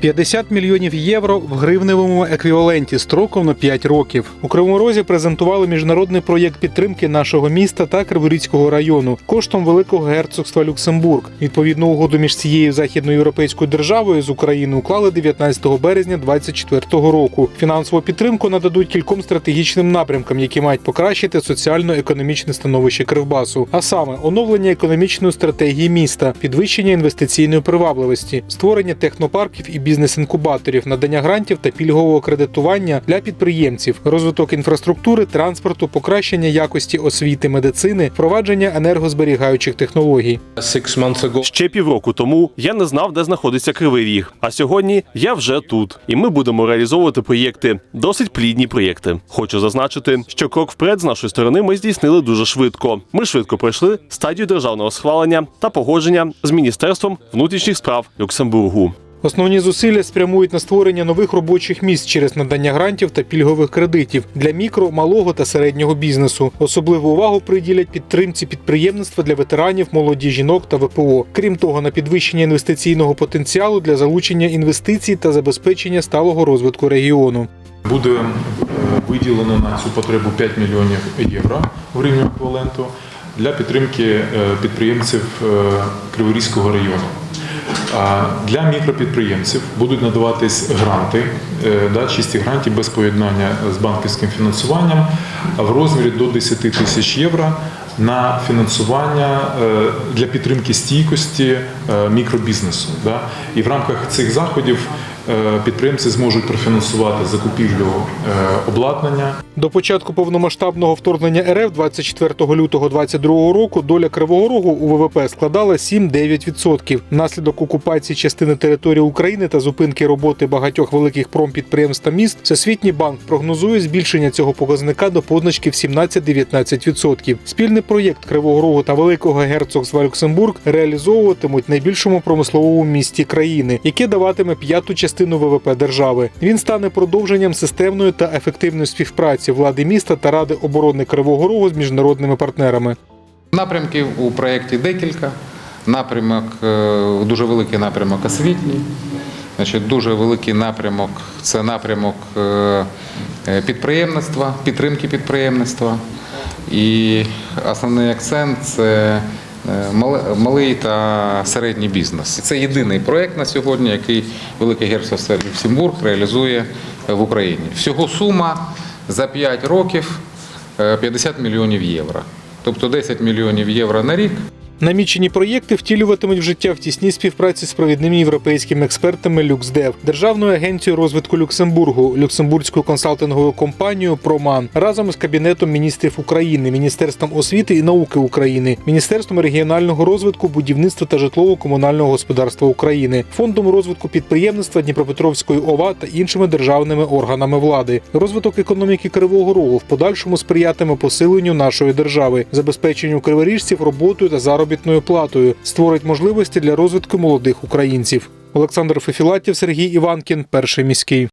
50 мільйонів євро в гривневому еквіваленті строком на 5 років. У Кривому Розі презентували міжнародний проєкт підтримки нашого міста та Криворізького району коштом Великого герцогства Люксембург. Відповідну угоду між цією західноєвропейською державою з Україною уклали 19 березня 2024 року. Фінансову підтримку нададуть кільком стратегічним напрямкам, які мають покращити соціально-економічне становище Кривбасу, а саме оновлення економічної стратегії міста, підвищення інвестиційної привабливості, створення технопарків і бізнес-інкубаторів, надання грантів та пільгового кредитування для підприємців, розвиток інфраструктури, транспорту, покращення якості освіти, медицини, впровадження енергозберігаючих технологій. Ще півроку тому я не знав, де знаходиться Кривий Ріг. А сьогодні я вже тут, і ми будемо реалізовувати проєкти, досить плідні проєкти. Хочу зазначити, що крок вперед з нашої сторони ми здійснили дуже швидко. Ми швидко пройшли стадію державного схвалення та погодження з міністерством внутрішніх справ Люксембургу. Основні зусилля спрямують на створення нових робочих місць через надання грантів та пільгових кредитів для мікро, малого та середнього бізнесу. Особливу увагу приділять підтримці підприємництва для ветеранів, молоді жінок та ВПО. Крім того, на підвищення інвестиційного потенціалу для залучення інвестицій та забезпечення сталого розвитку регіону. Буде е, виділено на цю потребу 5 мільйонів євро в гривні еквіваленту для підтримки е, підприємців е, Криворізького району. Для мікропідприємців будуть надаватись гранти, е, да, чисті гранти без поєднання з банківським фінансуванням в розмірі до 10 тисяч євро на фінансування е, для підтримки стійкості е, мікробізнесу. І в рамках цих заходів підприємці зможуть профінансувати закупівлю е, обладнання, До початку повномасштабного вторгнення РФ 24 лютого 2022 року доля Кривого Рогу у ВВП складала 7-9%. Внаслідок окупації частини території України та зупинки роботи багатьох великих промпідприємств та міст Всесвітній банк прогнозує збільшення цього показника до позначки в 17-19%. Спільний проєкт Кривого Рогу та Великого герцогства Люксембург реалізовуватимуть найбільшому промисловому місті країни, яке даватиме п'яту частину ВВП держави. Він стане продовженням системної та ефективної співпраці влади міста та ради оборони Кривого Рогу з міжнародними партнерами. Напрямків у проєкті декілька. Напрямок, е, дуже великий напрямок освітній. Значить, дуже великий напрямок це напрямок е, е, підприємництва, підтримки підприємництва. І основний акцент це малий та середній бізнес. Це єдиний проєкт на сьогодні, який Велике Герцогство Люксембург реалізує в Україні. Всього сума за 5 років е, 50 мільйонів євро. Тобто 10 мільйонів євро на рік. Намічені проєкти втілюватимуть в життя в тісній співпраці з провідними європейськими експертами «Люксдев», Державною агенцією розвитку Люксембургу, Люксембурзькою консалтинговою компанією Проман разом із Кабінетом міністрів України, Міністерством освіти і науки України, Міністерством регіонального розвитку, будівництва та житлово-комунального господарства України, Фондом розвитку підприємництва Дніпропетровської ОВА та іншими державними органами влади. Розвиток економіки Кривого Рогу в подальшому сприятиме посиленню нашої держави, забезпеченню криворіжців роботою та заробітною платою, створить можливості для розвитку молодих українців. Олександр Фефілатів, Сергій Іванкін, перший міський.